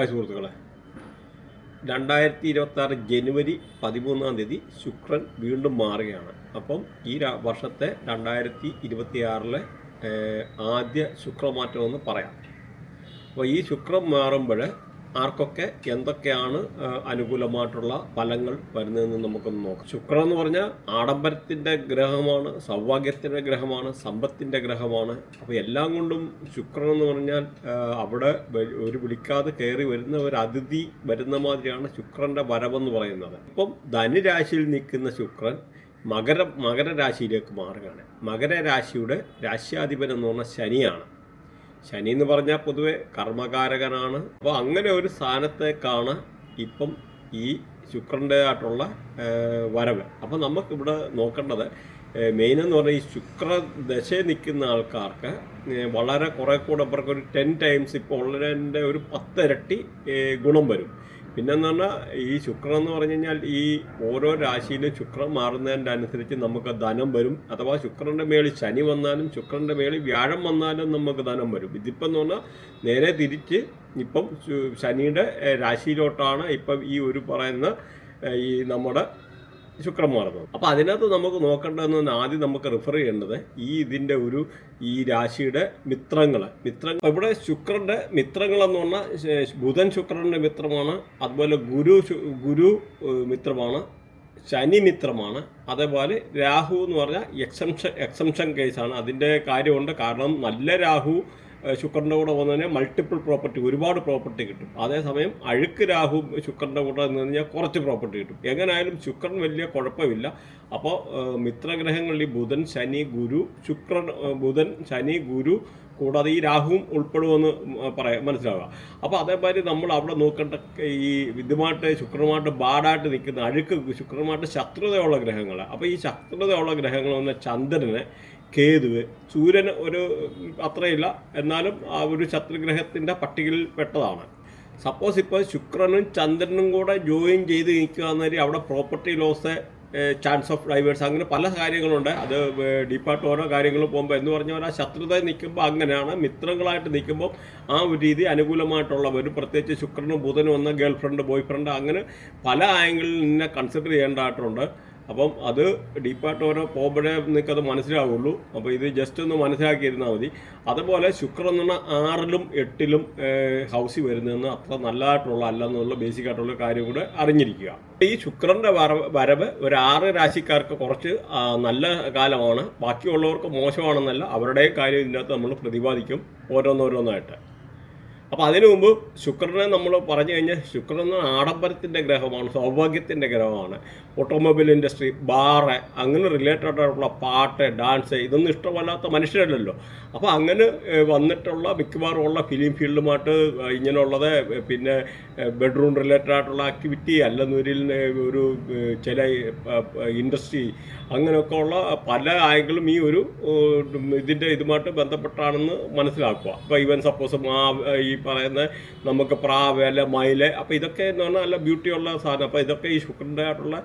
Hi സുഹൃത്തുക്കളെ. രണ്ടായിരത്തി ഇരുപത്തി ജനുവരി പതിമൂന്നാം തീയതി ശുക്രൻ വീണ്ടും മാറുകയാണ്. അപ്പം ഈ വർഷത്തെ രണ്ടായിരത്തി ഇരുപത്തി ആറിലെ ആദ്യ ശുക്രമാറ്റം എന്ന് പറയാം. അപ്പോൾ ഈ ശുക്രം മാറുമ്പോൾ ആർക്കൊക്കെ എന്തൊക്കെയാണ് അനുകൂലമായിട്ടുള്ള ഫലങ്ങൾ വരുന്നതെന്ന് നമുക്കൊന്ന് നോക്കാം. ശുക്രൻ എന്ന് പറഞ്ഞാൽ ആഡംബരത്തിന്റെ ഗ്രഹമാണ് സൗഭാഗ്യത്തിന്റെ ഗ്രഹമാണ് സമ്പത്തിന്റെ ഗ്രഹമാണ്. അപ്പോൾ എല്ലാം കൊണ്ടും ശുക്രൻ എന്ന് പറഞ്ഞാൽ അവിടെ ഒരു വിളിക്കാതെ കയറി വരുന്ന ഒരു അതിഥി വരുന്ന മാതിരിയാണ് ശുക്രന്റെ വരവെന്ന് പറയുന്നത്. ഇപ്പം ധനുരാശിയിൽ നിൽക്കുന്ന ശുക്രൻ മകര മകരരാശിയിലേക്ക് മാറുകയാണ്. മകരരാശിയുടെ രാശ്യാധിപൻ എന്ന് പറഞ്ഞാൽ ശനിയാണ്. ശനി എന്ന് പറഞ്ഞാൽ പൊതുവെ കർമ്മകാരകനാണ്. അപ്പോൾ അങ്ങനെ ഒരു സ്ഥാനത്തേക്കാണ് ഇപ്പം ഈ ശുക്രന്റെ ആയിട്ടുള്ള വരവ്. അപ്പോൾ നമുക്കിവിടെ നോക്കേണ്ടത് മെയിൻ എന്ന് പറഞ്ഞാൽ ഈ ശുക്ര ദശയിൽ നിൽക്കുന്ന ആൾക്കാർക്ക് വളരെ കുറെ കൂടെ അവർക്ക് ഒരു ടെൻ ടൈംസ് ഇപ്പോൾ ഉള്ളതിന്റെ ഒരു പത്തിരട്ടി ഗുണം വരും. പിന്നെന്ന് പറഞ്ഞാൽ ഈ ശുക്രൻ എന്ന് പറഞ്ഞു കഴിഞ്ഞാൽ ഈ ഓരോ രാശിയിലും ശുക്രൻ മാറുന്നതിന്റെ അനുസരിച്ച് നമുക്ക് ധനം വരും. അഥവാ ശുക്രന്റെ മേളിൽ ശനി വന്നാലും ശുക്രന്റെ മേളിൽ വ്യാഴം വന്നാലും നമുക്ക് ധനം വരും. ഇതിപ്പം എന്ന് പറഞ്ഞാൽ നേരെ തിരിച്ച് ഇപ്പം ശനിയുടെ രാശിയിലോട്ടാണ് ഇപ്പം ഈ ഒരു പറയുന്ന ഈ നമ്മുടെ ശുക്രൻ മാറുന്നത് അപ്പോൾ അതിനകത്ത് നമുക്ക് നോക്കേണ്ടതെന്ന് ആദ്യം നമുക്ക് റിഫർ ചെയ്യേണ്ടത് ഈ ഇതിന്റെ ഒരു ഈ രാശിയുടെ മിത്രങ്ങൾ മിത്രങ്ങൾ ഇവിടെ ശുക്രന്റെ മിത്രങ്ങൾ എന്ന് പറഞ്ഞാൽ ബുധൻ ശുക്രന്റെ മിത്രമാണ് അതുപോലെ ഗുരു ഗുരു മിത്രമാണ് ശനി മിത്രമാണ് അതേപോലെ രാഹു എന്ന് പറഞ്ഞാൽ എക്സംഷൻ എക്സംഷൻ കേസാണ് അതിന്റെ കാര്യമുണ്ട്. കാരണം നല്ല രാഹു ശുക്രന്റെ കൂടെ വന്നതിന് മൾട്ടിപ്പിൾ പ്രോപ്പർട്ടി ഒരുപാട് പ്രോപ്പർട്ടി കിട്ടും. അതേസമയം അഴുക്ക് രാഹു ശുക്രന്റെ കൂടെ നിന്ന് കഴിഞ്ഞാൽ കുറച്ച് പ്രോപ്പർട്ടി കിട്ടും. എങ്ങനെയായാലും ശുക്രൻ വലിയ കുഴപ്പമില്ല. അപ്പോൾ മിത്രഗ്രഹങ്ങളിൽ ബുധൻ ശനി ഗുരു ശുക്രൻ ബുധൻ ശനി ഗുരു കൂടാതെ ഈ രാഹുവും ഉൾപ്പെടുമെന്ന് പറയാം മനസ്സിലാവുക. അപ്പോൾ അതേമാതിരി നമ്മൾ അവിടെ നോക്കേണ്ട ഈ ഇതുമായിട്ട് ശുക്രമായിട്ട് ബാഡായിട്ട് നിൽക്കുന്ന അഴുക്ക് ശുക്രമായിട്ട് ശത്രുതയുള്ള ഗ്രഹങ്ങൾ അപ്പോൾ ഈ ശത്രുതയുള്ള ഗ്രഹങ്ങൾ വന്ന ചന്ദ്രന് കേതുവ്. സൂര്യന് ഒരു അത്രയില്ല. എന്നാലും ആ ഒരു ശത്രുഗ്രഹത്തിന്റെ പട്ടികയിൽ പെട്ടതാണ്. സപ്പോസ് ഇപ്പോൾ ശുക്രനും ചന്ദ്രനും കൂടെ ജോയിൻ ചെയ്ത് നിൽക്കുക എന്നൊരു അവിടെ property loss chance of divorce അങ്ങനെ പല കാര്യങ്ങളുണ്ട്. അത് ഡീപ്പായിട്ട് ഓരോ കാര്യങ്ങൾ പോകുമ്പോൾ എന്ന് പറഞ്ഞ പോലെ ആ ശത്രുത നിൽക്കുമ്പോൾ അങ്ങനെയാണ്. മിത്രങ്ങളായിട്ട് നിൽക്കുമ്പോൾ ആ ഒരു രീതി അനുകൂലമായിട്ടുള്ളവർ പ്രത്യേകിച്ച് ശുക്രനും ബുധനും വന്ന ഗേൾ ഫ്രണ്ട് ബോയ് ഫ്രണ്ട് അങ്ങനെ പല ആംഗിളിൽ നിന്നെ കൺസിഡർ ചെയ്യേണ്ടതായിട്ടുണ്ട്. അപ്പം അത് ഡീപ്പായിട്ട് ഓരോ പോകുമ്പോഴേ നിങ്ങൾക്കത് മനസ്സിലാവുള്ളൂ. അപ്പോൾ ഇത് ജസ്റ്റ് ഒന്ന് മനസ്സിലാക്കിയിരുന്നാൽ മതി. അതുപോലെ ശുക്രൻ എന്ന് പറഞ്ഞാൽ ആറിലും എട്ടിലും ഹൗസിൽ വരുന്നതെന്ന് അത്ര നല്ലതായിട്ടുള്ള അല്ല എന്നുള്ള ബേസിക് ആയിട്ടുള്ള കാര്യം കൂടെ അറിഞ്ഞിരിക്കുക. ഈ ശുക്രന്റെ വരവ് വരവ് ഒരു ആറ് രാശിക്കാർക്ക് കുറച്ച് നല്ല കാലമാണ്. ബാക്കിയുള്ളവർക്ക് മോശമാണെന്നല്ല അവരുടെ കാര്യം ഇതിനകത്ത് നമ്മൾ പ്രതിപാദിക്കും ഓരോന്നോരോന്നായിട്ട്. അപ്പോൾ അതിനു മുമ്പ് ശുക്രനെ നമ്മൾ പറഞ്ഞു കഴിഞ്ഞാൽ ശുക്രൻ എന്ന് ആഡംബരത്തിന്റെ ഗ്രഹമാണ് സൗഭാഗ്യത്തിന്റെ ഗ്രഹമാണ്. ഓട്ടോമൊബൈൽ ഇൻഡസ്ട്രി ബാറ് അങ്ങനെ റിലേറ്റഡ് ആയിട്ടുള്ള പാട്ട് ഡാൻസ് ഇതൊന്നും ഇഷ്ടമല്ലാത്ത മനുഷ്യരല്ലല്ലോ. അപ്പോൾ അങ്ങനെ വന്നിട്ടുള്ള മിക്കവാറും ഉള്ള ഫിലിം ഫീൽഡുമായിട്ട് ഇങ്ങനെയുള്ളത് പിന്നെ ബെഡ്റൂം റിലേറ്റഡ് ആയിട്ടുള്ള ആക്ടിവിറ്റി അല്ലെന്നൊരിൽ ഒരു ചില ഇൻഡസ്ട്രി അങ്ങനെയൊക്കെ ഉള്ള പല ആയെങ്കിലും ഈ ഒരു ഇതിന്റെ ഇതുമായിട്ട് ബന്ധപ്പെട്ടാണെന്ന് മനസ്സിലാക്കുക. അപ്പോൾ ഈവൻ സപ്പോസ് ആ ഈ പറയുന്ന നമുക്ക് പ്രാവ് അല്ല മയിൽ അപ്പോൾ ഇതൊക്കെ എന്ന് പറഞ്ഞാൽ നല്ല ബ്യൂട്ടിയുള്ള സാധനം. അപ്പോൾ ഇതൊക്കെ ഈ ശുക്രന്റെ ആയിട്ടുള്ള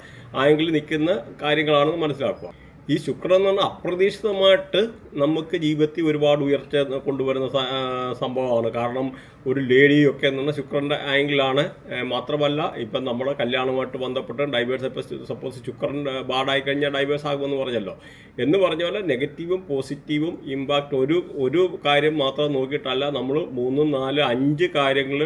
ആംഗിളിൽ നിൽക്കുന്ന കാര്യങ്ങളാണെന്ന് മനസ്സിലാക്കുക. ഈ ശുക്രൻ എന്ന് പറഞ്ഞാൽ അപ്രതീക്ഷിതമായിട്ട് നമുക്ക് ജീവിതത്തിൽ ഒരുപാട് ഉയർച്ച കൊണ്ടുവരുന്ന സംഭവമാണ്. കാരണം ഒരു ലേഡിയൊക്കെ എന്ന് പറഞ്ഞാൽ ശുക്രന്റെ ആംഗിളാണ് മാത്രമല്ല ഇപ്പം നമ്മുടെ കല്യാണവുമായിട്ട് ബന്ധപ്പെട്ട് ഡൈവേഴ്സ് ഇപ്പോൾ സപ്പോസ് ശുക്രൻ ബാഡായി കഴിഞ്ഞാൽ ഡൈവേഴ്സ് ആകുമെന്ന് പറഞ്ഞല്ലോ. എന്ന് പറഞ്ഞ പോലെ നെഗറ്റീവും പോസിറ്റീവും ഇമ്പാക്റ്റ് ഒരു ഒരു കാര്യം മാത്രം നോക്കിയിട്ടല്ല നമ്മൾ മൂന്ന് നാല് അഞ്ച് കാര്യങ്ങൾ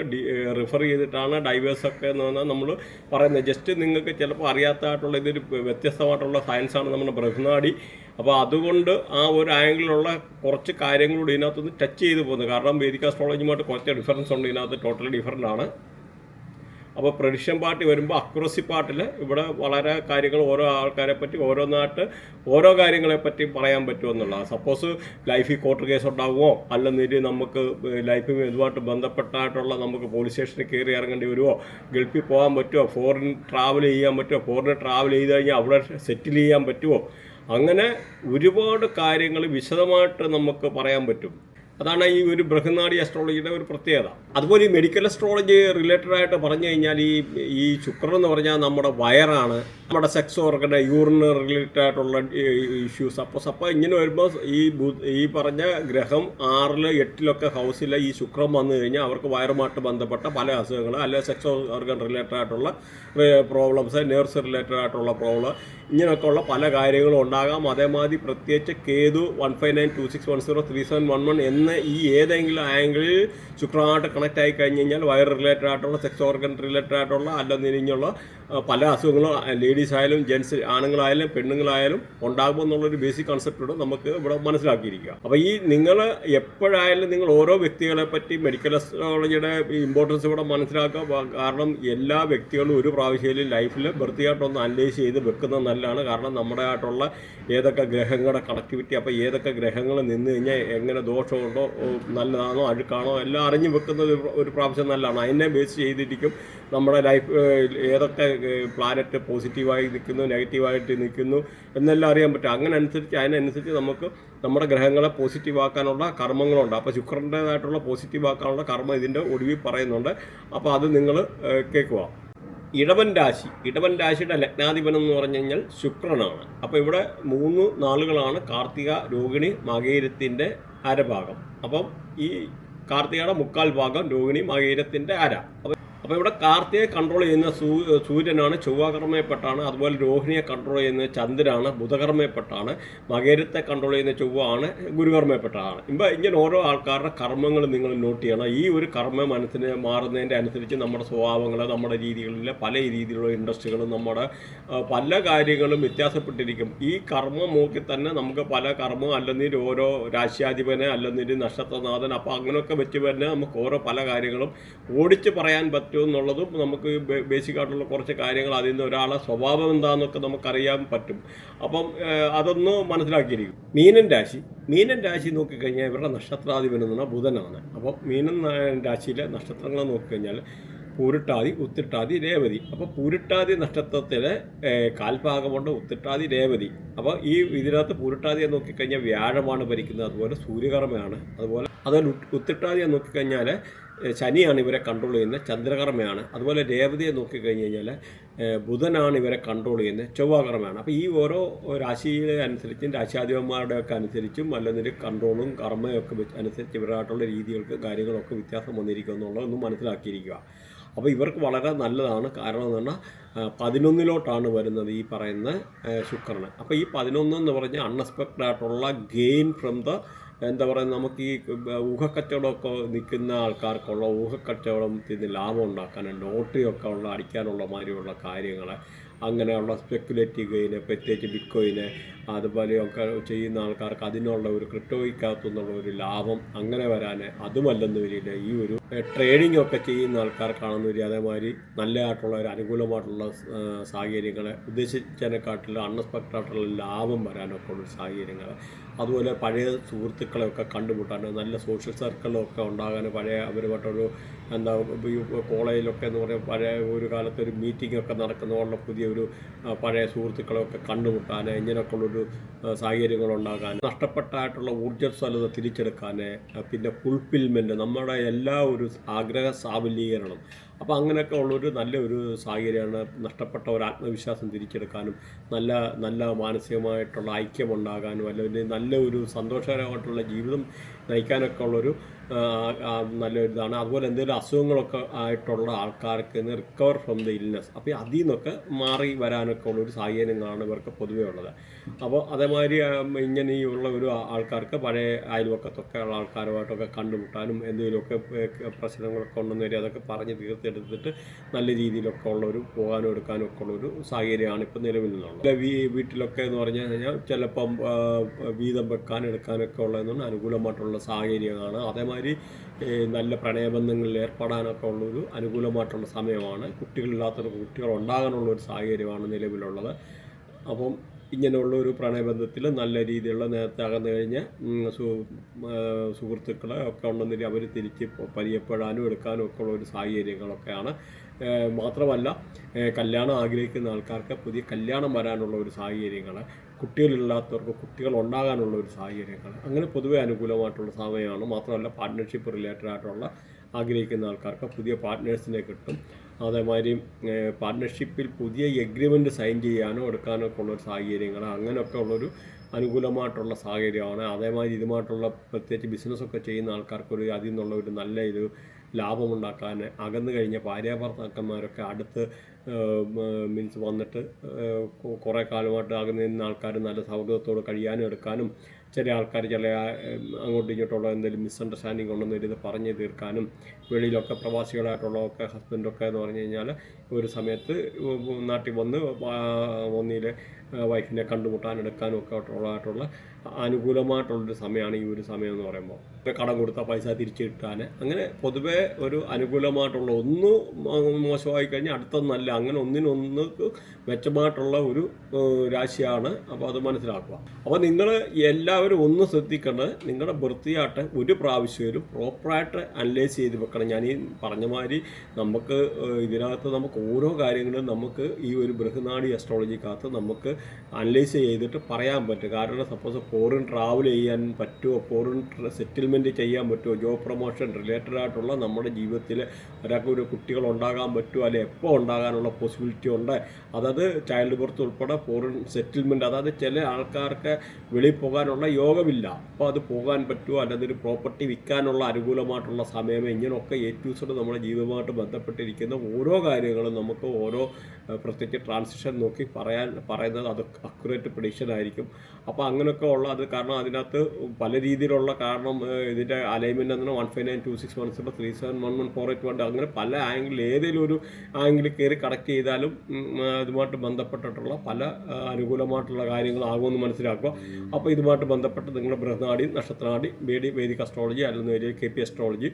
റിഫർ ചെയ്തിട്ടാണ് ഡൈവേഴ്സ് ഒക്കെ എന്ന് പറഞ്ഞാൽ നമ്മൾ പറയുന്നത്. ജസ്റ്റ് നിങ്ങൾക്ക് ചിലപ്പോൾ അറിയാത്തതായിട്ടുള്ള ഇതൊരു വ്യത്യസ്തമായിട്ടുള്ള സയൻസാണ് നമ്മുടെ ബ്രഹ്നാടി അപ്പോൾ അതുകൊണ്ട് ആ ഒരു ആംഗിളിലുള്ള കുറച്ച് കാര്യങ്ങളോട് ഇതിനകത്തുനിന്ന് ടച്ച് ചെയ്ത് പോകുന്നത്. കാരണം വേദിക് അസ്ട്രോളജിയുമായിട്ട് കുറച്ച് ഡിഫറൻസ് ഉണ്ട്. ഇതിനകത്ത് ടോട്ടലി ഡിഫറന്റ് ആണ്. അപ്പോൾ പ്രഡിഷൻ പാർട്ടി വരുമ്പോൾ അക്രോസി പാർട്ടിൽ ഇവിടെ വളരെ കാര്യങ്ങൾ ഓരോ ആൾക്കാരെ പറ്റി ഓരോന്നായിട്ട് ഓരോ കാര്യങ്ങളെ പറ്റി പറയാൻ പറ്റുമെന്നുള്ളതാണ് സപ്പോസ് ലൈഫിൽ കോർട്ട് കേസ് ഉണ്ടാകുമോ അല്ലെന്നിട്ട് നമുക്ക് ലൈഫിൽ ഇതുമായിട്ട് ബന്ധപ്പെട്ടായിട്ടുള്ള നമുക്ക് പോലീസ് സ്റ്റേഷനിൽ കയറി ഇറങ്ങേണ്ടി വരുമോ? ഗൾഫിൽ പോകാൻ പറ്റുമോ? ഫോറിൻ ട്രാവൽ ചെയ്യാൻ പറ്റുമോ? ഫോറിന് ട്രാവൽ ചെയ്ത് കഴിഞ്ഞാൽ അവിടെ സെറ്റിൽ ചെയ്യാൻ പറ്റുമോ? അങ്ങനെ ഒരുപാട് കാര്യങ്ങൾ വിശദമായിട്ട് നമുക്ക് പറയാൻ പറ്റും. അതാണ് ഈ ഒരു ബൃഹനാടി അസ്ട്രോളജിയുടെ ഒരു പ്രത്യേകത. അതുപോലെ ഈ മെഡിക്കൽ അസ്ട്രോളജി റിലേറ്റഡ് ആയിട്ട് പറഞ്ഞു കഴിഞ്ഞാൽ ഈ ഈ ശുക്രൻ എന്ന് പറഞ്ഞാൽ നമ്മുടെ വയറാണ് നമ്മുടെ സെക്സ് ഓർഗൻ യൂറിന് റിലേറ്റഡ് ആയിട്ടുള്ള ഇഷ്യൂസ് അപ്പോൾ അപ്പോൾ ഇങ്ങനെ വരുമ്പോൾ ഈ ഈ പറഞ്ഞ ഗ്രഹം ആറിൽ എട്ടിലൊക്കെ ഹൗസിലെ ഈ ശുക്രൻ വന്നു കഴിഞ്ഞാൽ അവർക്ക് വയറുമായിട്ട് ബന്ധപ്പെട്ട പല അസുഖങ്ങൾ അല്ലെങ്കിൽ സെക്സ് ഓർഗൻ റിലേറ്റഡ് ആയിട്ടുള്ള പ്രോബ്ലംസ് നേഴ്സ് റിലേറ്റഡ് ആയിട്ടുള്ള പ്രോബ്ലം ഇങ്ങനെയൊക്കെ ഉള്ള പല കാര്യങ്ങളും ഉണ്ടാകാം. അതേമാതിരി പ്രത്യേകിച്ച് Ketu one five nine two six one zero three seven one one എന്ന ഈ ഏതെങ്കിലും ആംഗിളിൽ ശുക്രമായിട്ട് കണക്ട് ആയി കഴിഞ്ഞ് കഴിഞ്ഞാൽ വയർ റിലേറ്റഡ് ആയിട്ടുള്ള സെക്സ് ഓർഗൻ റിലേറ്റഡ് ആയിട്ടുള്ള അല്ലെന്നിരിഞ്ഞുള്ള പല അസുഖങ്ങളും ലേഡീസ് ആയാലും ജെൻസ് ആണുങ്ങളായാലും പെണ്ണുങ്ങളായാലും ഉണ്ടാകുമെന്നുള്ളൊരു ബേസിക് കൺസെപ്റ്റോട് നമുക്ക് ഇവിടെ മനസ്സിലാക്കിയിരിക്കുക. അപ്പോൾ ഈ നിങ്ങൾ എപ്പോഴായാലും നിങ്ങൾ ഓരോ വ്യക്തികളെ പറ്റി മെഡിക്കൽ അസ്ട്രോളജിയുടെ ഇമ്പോർട്ടൻസ് ഇവിടെ മനസ്സിലാക്കുക. കാരണം എല്ലാ വ്യക്തികളും ഒരു പ്രാവശ്യം ലൈഫിൽ വൃത്തിയായിട്ടൊന്ന് അനലൈസ് ചെയ്ത് വെക്കുന്നത് നല്ലതാണ്. കാരണം നമ്മുടെ ആയിട്ടുള്ള ഏതൊക്കെ ഗ്രഹങ്ങളുടെ കണക്ടിവിറ്റി അപ്പോൾ ഏതൊക്കെ ഗ്രഹങ്ങൾ നിന്ന് കഴിഞ്ഞാൽ എങ്ങനെ ദോഷമുണ്ടോ ഓ, നല്ലതാണോ? അഴുക്കാണോ? എല്ലാം അറിഞ്ഞു വെക്കുന്നത് ഒരു- പ്രാവശ്യം നല്ലതാണ്. അതിനെ ബേസ് ചെയ്തിരിക്കും നമ്മുടെ ലൈഫ് ഏതൊക്കെ പ്ലാനറ്റ് പോസിറ്റീവായി നിൽക്കുന്നു നെഗറ്റീവായിട്ട് നിൽക്കുന്നു എന്നെല്ലാം അറിയാൻ പറ്റും. അങ്ങനെ അനുസരിച്ച് അതിനനുസരിച്ച് നമുക്ക് നമ്മുടെ ഗ്രഹങ്ങളെ പോസിറ്റീവാക്കാനുള്ള കർമ്മങ്ങളുണ്ട്. അപ്പോൾ ശുക്രന്റേതായിട്ടുള്ള പോസിറ്റീവ് ആക്കാനുള്ള കർമ്മം ഇതിന്റെ ഒടുവിൽ പറയുന്നുണ്ട്. അപ്പോൾ അത് നിങ്ങൾ കേൾക്കുക. ഇടവൻ രാശി. ഇടവൻ രാശിയുടെ ലഗ്നാധിപൻ എന്ന് പറഞ്ഞു കഴിഞ്ഞാൽ ശുക്രനാണ്. അപ്പോൾ ഇവിടെ മൂന്ന് നാളുകളാണ് കാർത്തിക രോഹിണി മകേരത്തിന്റെ അരഭാഗം. അപ്പം ഈ കാർത്തികയുടെ മുക്കാൽ ഭാഗം രോഹിണി മകീരത്തിന്റെ അര അപ്പം അപ്പോൾ ഇവിടെ കാർത്തികയെ കൺട്രോൾ ചെയ്യുന്ന സൂര്യനാണ് ചൊവ്വാകർമ്മയപ്പെട്ടാണ് അതുപോലെ രോഹിണിയെ കൺട്രോൾ ചെയ്യുന്ന ചന്ദ്രനാണ് ബുധകർമ്മയപ്പെട്ടാണ് മകേരത്തെ കൺട്രോൾ ചെയ്യുന്ന ചൊവ്വ ആണ് ഗുരുകർമ്മയപ്പെട്ടാണ്. ഇപ്പം ഇങ്ങനെ ഓരോ ആൾക്കാരുടെ കർമ്മങ്ങൾ നിങ്ങൾ നോട്ട് ചെയ്യണം. ഈ ഒരു കർമ്മ മനസ്സിന് മാറുന്നതിന്റെ അനുസരിച്ച് നമ്മുടെ സ്വഭാവങ്ങൾ നമ്മുടെ രീതികളിലെ പല രീതിയിലുള്ള ഇൻഡസ്ട്രികളും നമ്മുടെ പല കാര്യങ്ങളും വ്യത്യാസപ്പെട്ടിരിക്കും. ഈ കർമ്മം നോക്കി തന്നെ നമുക്ക് പല കർമ്മം അല്ലെങ്കിൽ ഓരോ രാശ്യാധിപനെ അല്ലെങ്കിൽ നക്ഷത്രനാഥൻ അപ്പോൾ അങ്ങനെയൊക്കെ വെച്ച് തന്നെ നമുക്ക് ഓരോ പല കാര്യങ്ങളും ഓടിച്ച് പറയാൻ പറ്റും. എന്നുള്ളതും നമുക്ക് ബേസിക് ആയിട്ടുള്ള കുറച്ച് കാര്യങ്ങൾ അതിൽ നിന്ന് ഒരാളെ സ്വഭാവം എന്താണെന്നൊക്കെ നമുക്കറിയാൻ പറ്റും. അപ്പം അതൊന്ന് മനസ്സിലാക്കിയിരിക്കും. മീനൻ രാശി. മീനൻ രാശി നോക്കിക്കഴിഞ്ഞാൽ ഇവരുടെ നക്ഷത്രാധിപൻ എന്ന് പറഞ്ഞാൽ ബുധനാണ്. അപ്പോൾ മീനൻ രാശിയിലെ നക്ഷത്രങ്ങളെ നോക്കിക്കഴിഞ്ഞാൽ പൂരിട്ടാതി ഉത്തിട്ടാതി രേവതി. അപ്പോൾ പൂരിട്ടാതി നക്ഷത്രത്തിലെ കാൽഭാഗമുണ്ട് ഉത്തിട്ടാതി രേവതി. അപ്പോൾ ഈ ഇതിനകത്ത് പൂരിട്ടാതിയെ നോക്കിക്കഴിഞ്ഞാൽ വ്യാഴമാണ് ഭരിക്കുന്നത്. അതുപോലെ സൂര്യകർമ്മയാണ്. അതുപോലെ അതുപോലെ ഉത്ത്- ഉത്തിട്ടാതിയെ നോക്കിക്കഴിഞ്ഞാൽ ശനിയാണ് ഇവരെ കൺട്രോൾ ചെയ്യുന്നത് ചന്ദ്രകർമ്മയാണ്. അതുപോലെ രേവതിയെ നോക്കിക്കഴിഞ്ഞ് കഴിഞ്ഞാൽ ബുധനാണ് ഇവരെ കൺട്രോൾ ചെയ്യുന്നത് ചൊവ്വാകർമ്മയാണ്. അപ്പോൾ ഈ ഓരോ രാശിയിലെ അനുസരിച്ചും രാശിയാധിപന്മാരുടെ ഒക്കെ അനുസരിച്ചും അല്ലെങ്കിൽ കൺട്രോളും കർമ്മയൊക്കെ അനുസരിച്ച് ഇവരായിട്ടുള്ള രീതികൾക്ക് കാര്യങ്ങളൊക്കെ വ്യത്യാസം വന്നിരിക്കും എന്നുള്ളതൊന്നും മനസ്സിലാക്കിയിരിക്കുക. അപ്പോൾ ഇവർക്ക് വളരെ നല്ലതാണ്. കാരണം എന്ന് പറഞ്ഞാൽ പതിനൊന്നിലോട്ടാണ് വരുന്നത് ഈ പറയുന്ന ശുക്രന്. അപ്പോൾ ഈ പതിനൊന്ന് എന്ന് പറഞ്ഞാൽ അൺഎക്സ്പെക്റ്റഡ് ആയിട്ടുള്ള ഗെയിൻ ഫ്രം ദ എന്താ പറയുക നമുക്ക് ഈ ഊഹക്കച്ചവടമൊക്കെ നിൽക്കുന്ന ആൾക്കാർക്കുള്ള ഊഹക്കച്ചവടത്തിന് ലാഭം ഉണ്ടാക്കാനും ലോട്ടറിയൊക്കെ ഉള്ള അടിക്കാനുള്ള മാതിരിയുള്ള കാര്യങ്ങൾ അങ്ങനെയുള്ള സ്പെക്കുലേറ്റീവ് ഗെയിന് പ്രത്യേകിച്ച് ബിറ്റ് കോയിന് അതുപോലെയൊക്കെ ചെയ്യുന്ന ആൾക്കാർക്ക് അതിനുള്ള ഒരു ക്രിപ്റ്റോയ്ക്കകത്തുനിന്നുള്ള ഒരു ലാഭം അങ്ങനെ വരാൻ അതുമല്ലെന്ന് വരില്ല. ഈ ഒരു ട്രേഡിംഗ് ഒക്കെ ചെയ്യുന്ന ആൾക്കാർക്കാണെന്ന് വരിക അതേമാതിരി നല്ലതായിട്ടുള്ള ഒരു അനുകൂലമായിട്ടുള്ള സാഹചര്യങ്ങൾ ഉദ്ദേശിച്ചതിനെക്കാട്ടിലും അൺഎക്സ്പെക്റ്റഡ് ആയിട്ടുള്ള ലാഭം വരാനൊക്കെ ഉള്ള സാഹചര്യങ്ങൾ അതുപോലെ പഴയ സുഹൃത്തുക്കളെയൊക്കെ കണ്ടുമുട്ടാൻ നല്ല സോഷ്യൽ സർക്കിളൊക്കെ ഉണ്ടാകാൻ പഴയ അവരുമായിട്ടൊരു എന്താ കോളേജിലൊക്കെ എന്ന് പറയുമ്പോൾ പഴയ ഒരു കാലത്ത് ഒരു മീറ്റിംഗ് ഒക്കെ നടക്കുന്ന പോലെ പുതിയൊരു പഴയ സുഹൃത്തുക്കളെയൊക്കെ കണ്ടുമുട്ടാൻ ഇങ്ങനെയൊക്കെ ഉള്ളൊരു സാഹചര്യങ്ങൾ സാഹചര്യങ്ങളുണ്ടാകാൻ നഷ്ടപ്പെട്ടായിട്ടുള്ള ഊർജസ്വലത തിരിച്ചെടുക്കാൻ പിന്നെ ഫുൾഫിൽമെന്റ് നമ്മുടെ എല്ലാ ഒരു ആഗ്രഹ സാബലീകരണം അപ്പോൾ അങ്ങനെയൊക്കെ ഉള്ളൊരു നല്ലൊരു സാഹചര്യമാണ് നഷ്ടപ്പെട്ട ഒരു ആത്മവിശ്വാസം തിരിച്ചെടുക്കാനും നല്ല നല്ല മാനസികമായിട്ടുള്ള ഐക്യമുണ്ടാകാനും അല്ലെങ്കിൽ നല്ല ഒരു സന്തോഷകരമായിട്ടുള്ള ജീവിതം നയിക്കാനൊക്കെ ഉള്ളൊരു നല്ലൊരു ഇതാണ് അതുപോലെ എന്തെങ്കിലും അസുഖങ്ങളൊക്കെ ആയിട്ടുള്ള ആൾക്കാർക്ക് റിക്കവർ ഫ്രം ദ ഇൽനെസ് അപ്പോൾ അതിൽ നിന്നൊക്കെ മാറി വരാനൊക്കെ ഉള്ളൊരു സാഹചര്യങ്ങളാണ് ഇവർക്ക് പൊതുവേ ഉള്ളത്. അപ്പോൾ അതേമാതിരി ഇങ്ങനെ ഈ ഉള്ള ഒരു ആൾക്കാർക്ക് പഴയ അയൽവക്കത്തൊക്കെ ഉള്ള ആൾക്കാരുമായിട്ടൊക്കെ കണ്ടുമുട്ടാനും എന്തെങ്കിലുമൊക്കെ പ്രശ്നങ്ങളൊക്കെ ഉണ്ടെന്ന് വരെ. അതൊക്കെ പറഞ്ഞ് തീർത്തെടുത്തിട്ട് നല്ല രീതിയിലൊക്കെ ഉള്ളൊരു പോകാനും എടുക്കാനും ഒക്കെ ഉള്ളൊരു സാഹചര്യമാണ് ഇപ്പോൾ വീ വീട്ടിലൊക്കെ എന്ന് പറഞ്ഞു കഴിഞ്ഞാൽ ചിലപ്പം വീതം വെക്കാൻ എടുക്കാനൊക്കെ ഉള്ളതെന്നാണ് അനുകൂലമായിട്ടുള്ള സാഹചര്യമാണ്. അതേമാതിരി നല്ല പ്രണയബന്ധങ്ങളിൽ ഏർപ്പെടാനൊക്കെ ഉള്ളൊരു അനുകൂലമായിട്ടുള്ള സമയമാണ്. കുട്ടികളില്ലാത്തവർക്ക് കുട്ടികൾ ഉണ്ടാകാനുള്ള ഒരു സാഹചര്യമാണ് നിലവിലുള്ളത്. അപ്പം ഇങ്ങനെയുള്ള ഒരു പ്രണയബന്ധത്തിൽ നല്ല രീതിയിലുള്ള നേരത്തെ അകന്നു കഴിഞ്ഞ സു സുഹൃത്തുക്കളെ ഒക്കെ ഉണ്ടെന്നില്ല അവർ തിരിച്ച് പരിയപ്പെടാനും എടുക്കാനും ഒക്കെ ഉള്ള ഒരു സാഹചര്യങ്ങളൊക്കെയാണ്. മാത്രമല്ല കല്യാണം ആഗ്രഹിക്കുന്ന ആൾക്കാർക്ക് പുതിയ കല്യാണം വരാനുള്ള ഒരു സാഹചര്യങ്ങൾ കുട്ടികളില്ലാത്തവർക്ക് കുട്ടികൾ ഉണ്ടാകാനുള്ള ഒരു സാഹചര്യങ്ങൾ അങ്ങനെ പൊതുവെ അനുകൂലമായിട്ടുള്ള സമയമാണ്. മാത്രമല്ല പാർട്ട്ണർഷിപ്പ് റിലേറ്റഡ് ആയിട്ടുള്ള ആഗ്രഹിക്കുന്ന ആൾക്കാർക്ക് പുതിയ പാർട്ട്നേഴ്സിനെ കിട്ടും. അതേമാതിരി പാർട്ട്ണർഷിപ്പിൽ പുതിയ എഗ്രിമെന്റ് സൈൻ ചെയ്യാനോ എടുക്കാനോ ഒക്കെ ഉള്ളൊരു സാഹചര്യങ്ങൾ അങ്ങനെയൊക്കെ ഉള്ളൊരു അനുകൂലമായിട്ടുള്ള സാഹചര്യമാണ്. അതേമാതിരി ഇതുമായിട്ടുള്ള പ്രത്യേകിച്ച് ബിസിനസ്സൊക്കെ ചെയ്യുന്ന ആൾക്കാർക്കൊരു അതിൽ നിന്നുള്ള ഒരു നല്ല ഇത് ലാഭമുണ്ടാക്കാൻ അകന്നു കഴിഞ്ഞ ഭാര്യാഭർത്താക്കന്മാരൊക്കെ അടുത്ത് മീൻസ് വന്നിട്ട് കുറേ കാലമായിട്ട് അകന്നു നിന്ന ആൾക്കാർ നല്ല സൗഹൃദത്തോട് കഴിയാനും എടുക്കാനും ചില ആൾക്കാർ ചില അങ്ങോട്ടും ഇങ്ങോട്ടുള്ള എന്തെങ്കിലും മിസ്അണ്ടർസ്റ്റാൻഡിങ് ഉണ്ടെന്ന് ഇത് പറഞ്ഞ് തീർക്കാനും വെളിയിലൊക്കെ പ്രവാസികളായിട്ടുള്ളതൊക്കെ ഹസ്ബൻഡൊക്കെ എന്ന് പറഞ്ഞു കഴിഞ്ഞാൽ ഒരു സമയത്ത് നാട്ടിൽ വന്ന് ഒന്നിൽ വൈഫിനെ കണ്ടുമുട്ടാൻ എടുക്കാനും ഒക്കെ ഉള്ളതായിട്ടുള്ള അനുകൂലമായിട്ടുള്ളൊരു സമയമാണ് ഈ ഒരു സമയം എന്ന് പറയുമ്പോൾ കടം കൊടുത്ത പൈസ തിരിച്ചു കിട്ടാൻ അങ്ങനെ പൊതുവേ ഒരു അനുകൂലമായിട്ടുള്ള ഒന്ന് മോശമായി കഴിഞ്ഞാൽ അടുത്തൊന്നല്ല അങ്ങനെ ഒന്നിനൊന്ന് മെച്ചമായിട്ടുള്ള ഒരു രാശിയാണ്. അപ്പോൾ അത് മനസ്സിലാക്കുക. അപ്പോൾ നിങ്ങൾ എല്ലാവരും ഒന്ന് ശ്രദ്ധിക്കേണ്ടത് നിങ്ങളുടെ വൃത്തിയായിട്ട് ഒരു പ്രാവശ്യവും പ്രോപ്പറായിട്ട് അനലൈസ് ചെയ്ത് വെക്കണം. ഞാൻ ഈ പറഞ്ഞ മാതിരി നമുക്ക് ഇതിനകത്ത് നമുക്ക് ഓരോ കാര്യങ്ങളും നമുക്ക് ഈ ഒരു ബൃഹനാടി അസ്ട്രോളജിക്കകത്ത് നമുക്ക് അനലൈസ് ചെയ്തിട്ട് പറയാൻ പറ്റും. കാരണം സപ്പോസ് ഫോറിൻ ട്രാവൽ ചെയ്യാൻ പറ്റുമോ ഫോറിൻ സെറ്റിൽമെന്റ് ചെയ്യാൻ പറ്റുമോ ജോബ് പ്രൊമോഷൻ റിലേറ്റഡ് ആയിട്ടുള്ള നമ്മുടെ ജീവിതത്തിൽ ഒരാൾക്ക് ഒരു കുട്ടികൾ ഉണ്ടാകാൻ പറ്റുമോ അല്ലെ എപ്പോൾ ഉണ്ടാകാനുള്ള പോസിബിലിറ്റി ഉണ്ട്? അതായത് ചൈൽഡ് ബർത്ത് ഉൾപ്പെടെ ഫോറിൻ സെറ്റിൽമെന്റ് അതായത് ചില ആൾക്കാർക്ക് വെളിയിൽ പോകാനുള്ള യോഗമില്ല. അപ്പോൾ അത് പോകാൻ പറ്റുമോ അല്ലെങ്കിൽ ഒരു പ്രോപ്പർട്ടി വിൽക്കാനുള്ള അനുകൂലമായിട്ടുള്ള സമയം ഇങ്ങനെയൊക്കെ സെഡ് നമ്മുടെ ജീവിതമായിട്ട് ബന്ധപ്പെട്ടിരിക്കുന്ന ഓരോ കാര്യങ്ങളും നമുക്ക് ഓരോ പ്രത്യേകിച്ച് ട്രാൻസിഷൻ നോക്കി പറയാൻ പറയുന്നത് അത് അക്യുറേറ്റ് പ്രഡിക്ഷൻ ആയിരിക്കും. അപ്പോൾ അങ്ങനെയൊക്കെ ഉള്ള അത് കാരണം അതിനകത്ത് പല രീതിയിലുള്ള കാരണം ഇതിന്റെ അലൈൻമെന്റ് എന്ന് one five nine two six one zero three seven one one four eight one അങ്ങനെ പല ആംഗിൾ ഏതെങ്കിലും ഒരു ആംഗിൾ കയറി കണക്ട് ചെയ്താലും ഇതുമായിട്ട് ബന്ധപ്പെട്ടിട്ടുള്ള പല അനുകൂലമായിട്ടുള്ള കാര്യങ്ങളാകുമെന്ന് മനസ്സിലാക്കുക. അപ്പോൾ ഇതുമായിട്ട് ബന്ധപ്പെട്ട് നിങ്ങളുടെ ബൃഹനാടി നക്ഷത്രനാടി ബേഡി വേദിക് അസ്ട്രോളജി അല്ലെങ്കിൽ K P astrology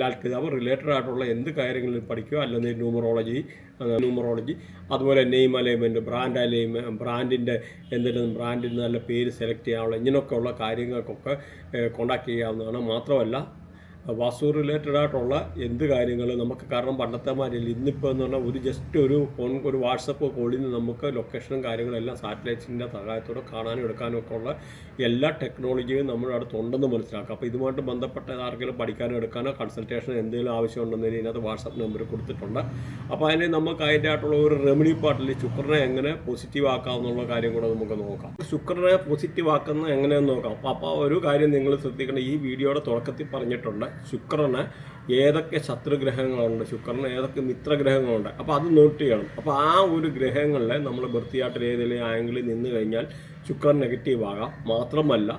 Lal Kitab related ആയിട്ടുള്ള എന്ത് കാര്യങ്ങളിൽ പഠിക്കുക അല്ലെങ്കിൽ ന്യൂമറോളജി ന്യൂമറോളജി അതുപോലെ നെയിം അലൈൻമെന്റ് ബ്രാൻഡ് അലൈൻമെന്റ് ബ്രാൻഡിന്റെ എന്തെങ്കിലും ബ്രാൻഡിന് നല്ല പേര് സെലക്ട് ചെയ്യാനുള്ള ഇങ്ങനെയൊക്കെയുള്ള കാര്യങ്ങൾക്കൊക്കെ കോണ്ടാക്ട് ചെയ്യാവുന്നതാണ്. മാത്രമല്ല വാസ്തു റിലേറ്റഡ് ആയിട്ടുള്ള എന്ത് കാര്യങ്ങൾ നമുക്ക് കാരണം പണ്ടത്തെ മാതിരില്ല ഇന്നിപ്പോൾ എന്ന് പറഞ്ഞാൽ ഒരു ജസ്റ്റ് ഒരു ഫോൺ ഒരു വാട്സപ്പ് കോളിൽ നിന്ന് നമുക്ക് ലൊക്കേഷനും കാര്യങ്ങളെല്ലാം സാറ്റലൈറ്റ്സിന്റെ സഹായത്തോടെ കാണാനും എടുക്കാനും ഒക്കെ ഉള്ള എല്ലാ ടെക്നോളജിയും നമ്മുടെ അടുത്തുണ്ടെന്ന് മനസ്സിലാക്കാം. അപ്പോൾ ഇതുമായിട്ട് ബന്ധപ്പെട്ട ആർക്കെങ്കിലും പഠിക്കാനോ എടുക്കാനോ കൺസൾട്ടേഷൻ എന്തെങ്കിലും ആവശ്യമുണ്ടെന്നതിന് ഇതിനകത്ത് വാട്സപ്പ് നമ്പർ കൊടുത്തിട്ടുണ്ട്. അപ്പോൾ അതിന് നമുക്ക് അതിന്റെ ആയിട്ടുള്ള ഒരു റെമഡി പാർട്ടിൽ ശുക്രനെ എങ്ങനെ പോസിറ്റീവ് ആക്കാമെന്നുള്ള കാര്യം കൂടെ നമുക്ക് നോക്കാം. ശുക്രനെ പോസിറ്റീവ് ആക്കുന്നത് എങ്ങനെയെന്ന് നോക്കാം. അപ്പോൾ ഒരു കാര്യം നിങ്ങൾ ശ്രദ്ധിക്കണം. ഈ വീഡിയോയുടെ തുടക്കത്തിൽ പറഞ്ഞിട്ടുണ്ട്. ശുക്രന് ഏതൊക്കെ ശത്രുഗ്രഹങ്ങളുണ്ട്? ശുക്രന് ഏതൊക്കെ മിത്രഗ്രഹങ്ങളുണ്ട്? അപ്പോൾ അത് നോട്ട് ചെയ്യണം. അപ്പോൾ ആ ഒരു ഗ്രഹങ്ങളിൽ നമ്മൾ വൃത്തിയായിട്ട് ഏതെങ്കിലും ആംഗിളിൽ നിന്ന് കഴിഞ്ഞാൽ ശുക്രൻ നെഗറ്റീവ് ആകാം. മാത്രമല്ല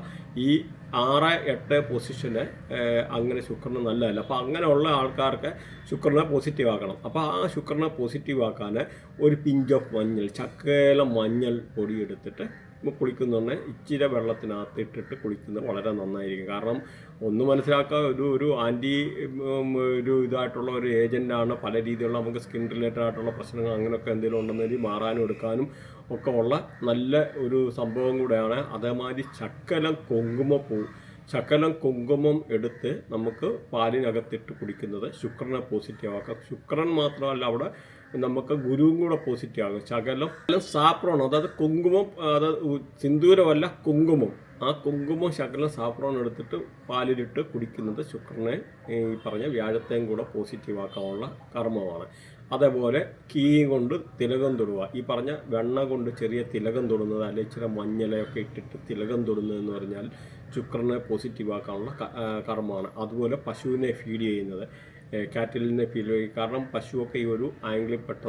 ഈ ആറ് എട്ട് പൊസിഷന് അങ്ങനെ ശുക്രന് നല്ലതല്ല. അപ്പോൾ അങ്ങനെയുള്ള ആൾക്കാർക്ക് ശുക്രനെ പോസിറ്റീവ് ആക്കണം. അപ്പോൾ ആ ശുക്രനെ പോസിറ്റീവ് ആക്കാൻ ഒരു പിഞ്ച് ഓഫ് മഞ്ഞൾ ചക്കേല മഞ്ഞൾ പൊടി എടുത്തിട്ട് കുളിക്കുന്നുണ്ട് ഇച്ചിരി വെള്ളത്തിനകത്ത് ഇട്ടിട്ട് കുളിക്കുന്നത് വളരെ നന്നായിരിക്കും. കാരണം ഒന്ന് മനസ്സിലാക്കുക ഒരു ഒരു ആന്റി ഒരു ഇതായിട്ടുള്ള ഒരു ഏജന്റാണ് പല രീതിയിലുള്ള നമുക്ക് സ്കിൻ റിലേറ്റഡ് ആയിട്ടുള്ള പ്രശ്നങ്ങൾ അങ്ങനെയൊക്കെ എന്തെങ്കിലും ഉണ്ടെന്നെങ്കിൽ മാറാനും എടുക്കാനും ഒക്കെ ഉള്ള നല്ല ഒരു സംഭവം കൂടെയാണ്. അതേമാതിരി ചക്കലം കുങ്കുമപ്പൂ ശകലം കുങ്കുമം എടുത്ത് നമുക്ക് പാലിനകത്തിട്ട് കുടിക്കുന്നത് ശുക്രനെ പോസിറ്റീവ് ആക്കാം. ശുക്രൻ മാത്രമല്ല അവിടെ നമുക്ക് ഗുരുവും കൂടെ പോസിറ്റീവ് ആകും. ശകലം സാപ്രോൺ അതായത് കുങ്കുമം അതായത് സിന്ദൂരമല്ല കുങ്കുമം. ആ കുങ്കുമം ശകലം സാപ്രോൺ എടുത്തിട്ട് പാലിലിട്ട് കുടിക്കുന്നത് ശുക്രനെ ഈ പറഞ്ഞ വ്യാഴത്തെയും കൂടെ പോസിറ്റീവ് ആക്കാനുള്ള കർമ്മമാണ്. അതേപോലെ കീയും കൊണ്ട് തിലകം തൊടുക. ഈ പറഞ്ഞ വെണ്ണ കൊണ്ട് ചെറിയ തിലകം തൊടുന്നത് അല്ലെങ്കിൽ ചില മഞ്ഞളയൊക്കെ ഇട്ടിട്ട് തിലകം തൊടുന്നത് എന്ന് പറഞ്ഞാൽ ശുക്രനെ പോസിറ്റീവ് ആക്കാനുള്ള കർമ്മമാണ്. അതുപോലെ പശുവിനെ ഫീഡ് ചെയ്യുന്നത്. കാറ്റലിനെ ഫീൽ ചെയ്യും കാരണം പശുവൊക്കെ ഈ ഒരു ആംഗിളിൽ പെട്ട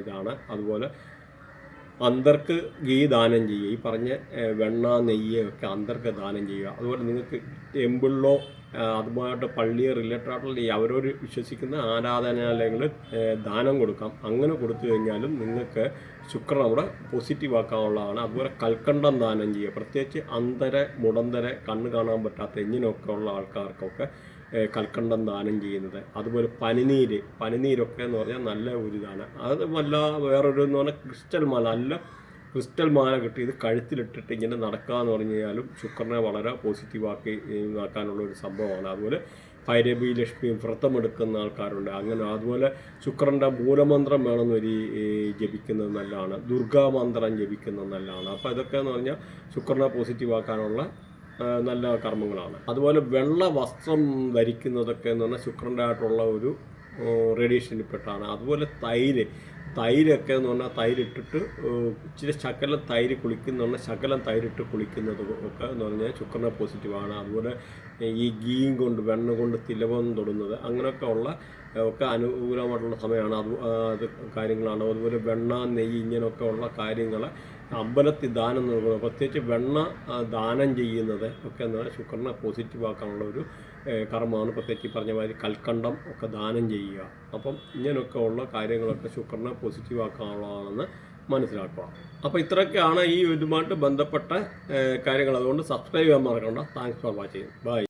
ഇതാണ്. അതുപോലെ അന്തർക്ക് ഗീ ദാനം ചെയ്യുക. ഈ പറഞ്ഞ വെണ്ണ നെയ്യ് ഒക്കെ അന്തർക്ക് ദാനം ചെയ്യുക. അതുപോലെ നിങ്ങൾക്ക് ടെമ്പിളിലോ അതുമായിട്ട് പള്ളിയെ റിലേറ്റഡ് ആയിട്ടുള്ള അവരോട് വിശ്വസിക്കുന്ന ആരാധനാലയങ്ങളിൽ ദാനം കൊടുക്കാം. അങ്ങനെ കൊടുത്തു കഴിഞ്ഞാലും നിങ്ങൾക്ക് ശുക്രൻ അവിടെ പോസിറ്റീവ് ആക്കാനുള്ളതാണ്. അതുപോലെ കൽക്കണ്ടം ദാനം ചെയ്യുക. പ്രത്യേകിച്ച് അന്തര മുടന്തര കണ്ണ് കാണാൻ പറ്റാത്ത എഞ്ഞിനൊക്കെ ഉള്ള ആൾക്കാർക്കൊക്കെ കൽക്കണ്ടം ദാനം ചെയ്യുന്നത്. അതുപോലെ പനിനീര്. പനിനീരൊക്കെ എന്ന് പറഞ്ഞാൽ നല്ല ഒരു ഇതാണ്. അത് വല്ല വേറൊരു എന്ന് പറഞ്ഞാൽ ക്രിസ്റ്റൽ മാല. നല്ല ക്രിസ്റ്റൽ മാല കിട്ടി. ഇത് കഴുത്തിലിട്ടിട്ട് ഇങ്ങനെ നടക്കുക എന്ന് പറഞ്ഞു കഴിഞ്ഞാലും ശുക്രനെ വളരെ പോസിറ്റീവാക്കി നടക്കാനുള്ള ഒരു സംഭവമാണ്. അതുപോലെ ഭൈരവി ലക്ഷ്മിയും വ്രതമെടുക്കുന്ന ആൾക്കാരുണ്ട്. അങ്ങനെ അതുപോലെ ശുക്രന്റെ മൂലമന്ത്രം വേണമെന്നൊരു ജപിക്കുന്നത് നല്ലതാണ്. ദുർഗാമന്ത്രം ജപിക്കുന്നത് നല്ലതാണ്. അപ്പോൾ ഇതൊക്കെ എന്ന് പറഞ്ഞാൽ ശുക്രനെ പോസിറ്റീവ് ആക്കാനുള്ള ആ, നല്ല കർമ്മങ്ങളാണ്. അതുപോലെ വെള്ള വസ്ത്രം ധരിക്കുന്നതൊക്കെ എന്ന് പറഞ്ഞാൽ ശുക്രന്റെ ആയിട്ടുള്ള ഒരു റേഡിയേഷനിൽ പെട്ടാണ്. അതുപോലെ തൈര് തൈരൊക്കെ എന്ന് പറഞ്ഞാൽ തൈരിട്ടിട്ട് ഇച്ചിരി ശകലം തൈര് കുളിക്കുന്ന പറഞ്ഞാൽ ശകലം തൈരിട്ട് കുളിക്കുന്നത് ഒക്കെ എന്ന് പറഞ്ഞാൽ ശുക്രനെ പോസിറ്റീവാണ് അതുപോലെ ഈ ഗീയും കൊണ്ട് വെണ്ണ കൊണ്ട് തിലവം തൊടുന്നത് അങ്ങനെയൊക്കെ ഉള്ള ഒക്കെ അനുകൂലമായിട്ടുള്ള സമയമാണ്. അത് അത് കാര്യങ്ങളാണ്. അതുപോലെ വെണ്ണ നെയ്യ് ഇങ്ങനെയൊക്കെ ഉള്ള കാര്യങ്ങൾ അമ്പലത്തിൽ ദാനം നൽകുന്നത് പ്രത്യേകിച്ച് വെണ്ണ ദാനം ചെയ്യുന്നത് ഒക്കെ എന്ന് പറഞ്ഞാൽ ശുക്രനെ പോസിറ്റീവ് ആക്കാനുള്ള ഒരു കർമ്മമാണ്. പ്രത്യേകിച്ച് പറഞ്ഞ മാതിരി കൽക്കണ്ടം ഒക്കെ ദാനം ചെയ്യുക. അപ്പം ഇങ്ങനെയൊക്കെ ഉള്ള കാര്യങ്ങളൊക്കെ ശുക്രനെ പോസിറ്റീവ് ആക്കാനുള്ളതാണെന്ന് മനസ്സിലാക്കുക. അപ്പോൾ ഇത്രയൊക്കെയാണ് ഈ ഇതുമായിട്ട് ബന്ധപ്പെട്ട കാര്യങ്ങൾ. അതുകൊണ്ട് സബ്സ്ക്രൈബ് ചെയ്യാൻ മറക്കണ്ട. Thanks for watching bye